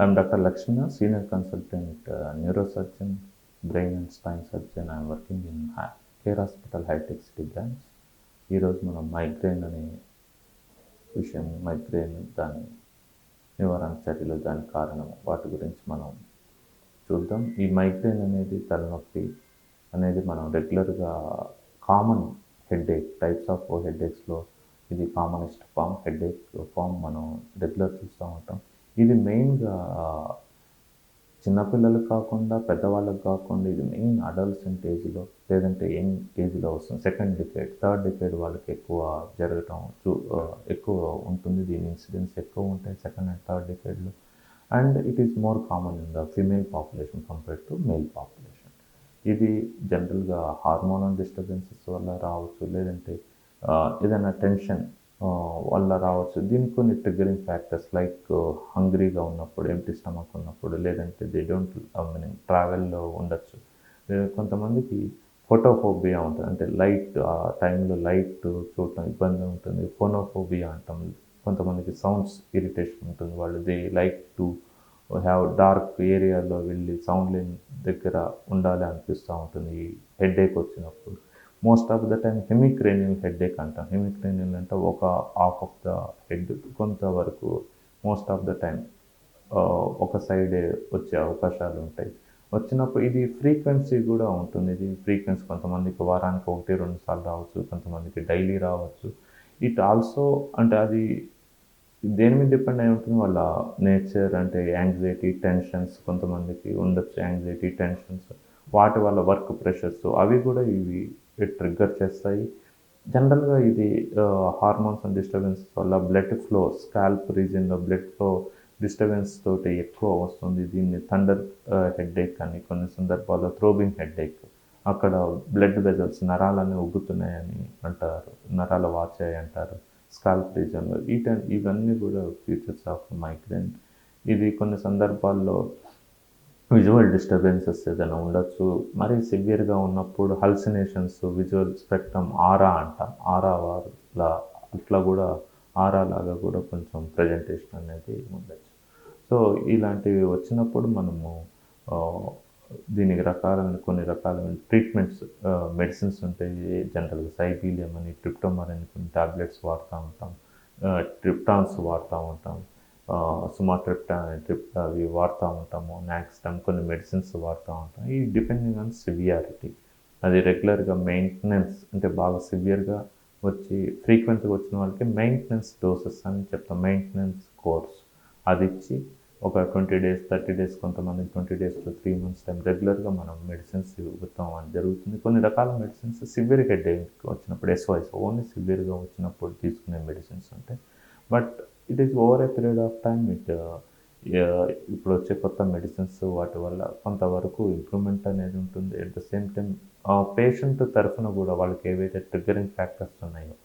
I'm doctor Lakshmana senior consultant neuro surgeon brain and Spine surgeon I'm working in Hi- Care Hospital High ఈరోజు మనం migraine అనే విషయం migraine దాని నివారణ చర్యలు దాని కారణం వాటి గురించి మనం చూద్దాం. ఈ మైగ్రేన్ అనేది తలనొప్పి అనేది మనం రెగ్యులర్గా కామన్ హెడ్ఏక్ టైప్స్ ఆఫ్ హెడ్ఏక్స్లో ఇది కామనెస్ట్ ఫామ్ హెడ్ఏక్ ఫామ్ మనం రెగ్యులర్ చూస్తూ ఉంటాం. ఇది మెయిన్గా చిన్నపిల్లలకు కాకుండా పెద్దవాళ్ళకి కాకుండా ఇది మెయిన్ అడల్సెంట్ ఏజ్లో లేదంటే యంగ్ ఏజ్లో వస్తుంది. సెకండ్ డికేడ్ థర్డ్ డికేడ్ వాళ్ళకి ఎక్కువ జరగటం చూ ఎక్కువ ఉంటుంది. దీని ఇన్సిడెన్స్ ఎక్కువ ఉంటాయి second and third డికేడ్లో and it is more common in the female population compared to male population ఇది జనరల్గా హార్మోనల్ డిస్టర్బెన్సెస్ వల్ల రావచ్చు. లేదంటే ఏదైనా టెన్షన్ వల్ల రావచ్చు. దీనికి కొన్ని ట్రిగరింగ్ ఫ్యాక్టర్స్ లైక్ హంగ్రీగా ఉన్నప్పుడు ఎంటీ స్టమక్ ఉన్నప్పుడు లేదంటే దే డోంట్ ఐ మీన్ ట్రావెల్లో ఉండొచ్చు. కొంతమందికి ఫోటోఫోబియా ఉంటుంది. అంటే లైట్ ఆ టైంలో లైట్ చూడటం ఇబ్బంది ఉంటుంది. ఫోనోఫోబియా అంటాం. కొంతమందికి సౌండ్స్ ఇరిటేషన్ ఉంటుంది. వాళ్ళు they like to have dark ఏరియాలో వెళ్ళి సౌండ్ లేని దగ్గర ఉండాలి అనిపిస్తూ ఉంటుంది. ఈ హెడేక్ వచ్చినప్పుడు. Most of the time hemicranial headache అంటాం. హెమిక్రేనియల్ అంటే ఒక హాఫ్ ఆఫ్ ద హెడ్ కొంతవరకు మోస్ట్ ఆఫ్ ద టైం ఒక సైడే వచ్చే అవకాశాలు ఉంటాయి. వచ్చినప్పుడు ఇది ఫ్రీక్వెన్సీ కూడా ఉంటుంది. ఇది ఫ్రీక్వెన్సీ కొంతమందికి వారానికి ఒకటి రెండు సార్లు రావచ్చు కొంతమందికి డైలీ రావచ్చు. ఇట్ ఆల్సో అంటే అది దేని మీద డిపెండ్ అయి ఉంటుంది? వాళ్ళ నేచర్ అంటే యాంగ్జైటీ టెన్షన్స్ కొంతమందికి ఉండొచ్చు యాంగ్జైటీ టెన్షన్స్ వాటి వల్ల వర్క్ ప్రెషర్స్ అవి కూడా ఇవి ట్రిగ్గర్ చేస్తాయి. జనరల్గా ఇది హార్మోన్స్ అండ్ డిస్టర్బెన్స్ వల్ల బ్లడ్ ఫ్లో స్కాల్ప్ రీజియన్లో బ్లడ్ ఫ్లో డిస్టర్బెన్స్ తోటి ఎక్కువ వస్తుంది. దీన్ని థండర్ హెడ్ఏక్ అని కొన్ని సందర్భాల్లో థ్రోబింగ్ హెడ్ఏక్ అక్కడ బ్లడ్ వెజల్స్ నరాలని ఉబ్బుతున్నాయని అంటారు. నరాల వాచాయి అంటారు. స్కాల్ప్ రీజన్లో ఈ ఇవన్నీ కూడా ఫీచర్స్ ఆఫ్ మైగ్రేన్ ఇది కొన్ని సందర్భాల్లో విజువల్ డిస్టర్బెన్సెస్ ఏదైనా ఉండొచ్చు. మరి సివియర్గా ఉన్నప్పుడు హల్సినేషన్స్ విజువల్ స్పెక్ట్రమ్ ఆరా అంటాం. ఆరా వాళ్ళ అట్లా కూడా ఆరా లాగా కూడా కొంచెం ప్రజెంటేషన్ అనేది ఉండొచ్చు. సో ఇలాంటివి వచ్చినప్పుడు మనము దీనికి రకాలైన కొన్ని రకాలైన ట్రీట్మెంట్స్ మెడిసిన్స్ ఉంటాయి. జనరల్గా సైబీలియం అని ట్రిప్టోమర్ అని కొన్ని టాబ్లెట్స్ వాడుతూ ఉంటాం. ట్రిప్టాన్స్ వాడుతూ ఉంటాం. సుమాట్రిప్టా ట్రిప్ అవి వాడుతూ ఉంటాము నాక్స్టమ్ కొన్ని మెడిసిన్స్ వాడుతూ ఉంటాం. ఈ డిపెండింగ్ ఆన్ సివియారిటీ. అది రెగ్యులర్గా మెయింటెనెన్స్ అంటే బాగా సివియర్గా వచ్చి ఫ్రీక్వెంట్గా వచ్చిన వాళ్ళకి మెయింటెనెన్స్ డోసెస్ అని చెప్తాం. Maintenance course. అది ఇచ్చి ఒక ట్వంటీ డేస్ థర్టీ డేస్ కొంతమంది twenty days to three months time రెగ్యులర్గా మనం మెడిసిన్స్ ఇవ్వుతాం. అని జరుగుతుంది. కొన్ని రకాల మెడిసిన్స్ సివియర్ హెడ్ వచ్చినప్పుడు ఎస్ఓఎస్ ఓన్లీ సివియర్గా వచ్చినప్పుడు తీసుకునే మెడిసిన్స్ ఉంటాయి. But it is over a period of time it ఇప్పుడు వచ్చే కొత్త మెడిసిన్స్ వాటి వల్ల కొంతవరకు ఇంప్రూవ్మెంట్ అనేది ఉంటుంది. At the same time patient తరఫున కూడా వాళ్ళకి ఏవైతే ట్రిగరింగ్ ఫ్యాక్టర్స్ ఉన్నాయో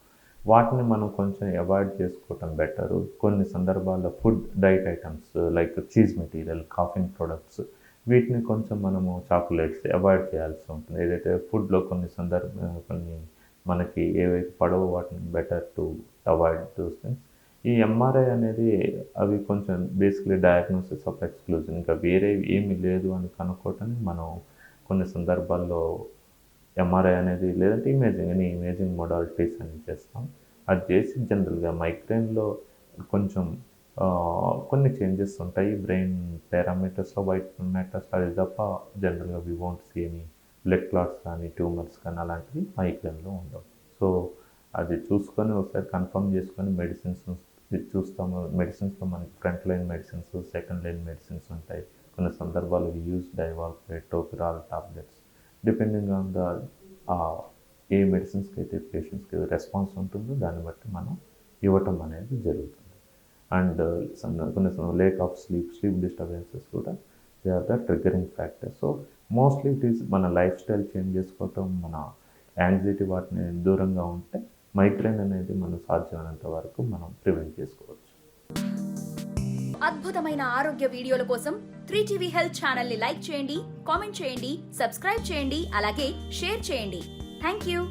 వాటిని మనం కొంచెం అవాయిడ్ చేసుకోవటం బెటరు కొన్ని సందర్భాల్లో food diet items like cheese material coughing products వీటిని కొంచెం మనము చాక్లెట్స్ అవాయిడ్ చేయాల్సి ఉంటుంది. ఏదైతే ఫుడ్లో కొన్ని సందర్భ కొన్ని మనకి ఏవైతే పడవో వాటిని better to avoid those things ఈ ఎంఆర్ఐ అనేది అవి కొంచెం బేసిక్లీ డయాగ్నోసిస్ ఆఫ్ ఎక్స్క్లూజన్ ఇంకా వేరే ఏమీ లేదు అని కనుక్కోవటానికి మనం కొన్ని సందర్భాల్లో ఎంఆర్ఐ అనేది లేదంటే ఇమేజింగ్ అని ఇమేజింగ్ మోడాలిటీస్ అని చేస్తాం. అది చేసి జనరల్గా మైగ్రేన్లో కొంచెం కొన్ని చేంజెస్ ఉంటాయి. బ్రెయిన్ పారామీటర్స్లో వైట్ మ్యాటర్స్ అది తప్ప జనరల్గా we won't see any blood clots కానీ ట్యూమర్స్ కానీ అలాంటివి మైగ్రేన్లో ఉండవు. సో అది చూసుకొని ఒకసారి కన్ఫర్మ్ చేసుకొని మెడిసిన్స్ చూస్తాము. మెడిసిన్స్లో మనకి front line medicines second line medicines ఉంటాయి. కొన్ని సందర్భాలు యూజ్ డైవాల్పేట్ టోపిరాల్ tablets. Depending on the a మెడిసిన్స్కి అయితే పేషెంట్స్కి రెస్పాన్స్ ఉంటుందో దాన్ని బట్టి మనం ఇవ్వటం అనేది జరుగుతుంది. అండ్ కొన్ని lack of sleep sleep disturbances కూడా they are the triggering factor. So mostly it is మన లైఫ్ స్టైల్ చేంజ్ చేసుకోవటం మన యాంగ్జైటీ వాటిని దూరంగా ఉంటే మైగ్రేన్ అనేది మనం సాధ్యమైనంత వరకు మనం ప్రివెంట్ చేసుకోవచ్చు. అద్భుతమైన ఆరోగ్య వీడియోల కోసం త్రీ టీవీ హెల్త్ ఛానల్ని లైక్ చేయండి కామెంట్ చేయండి సబ్స్క్రైబ్ చేయండి అలాగే షేర్ చేయండి. Thank you.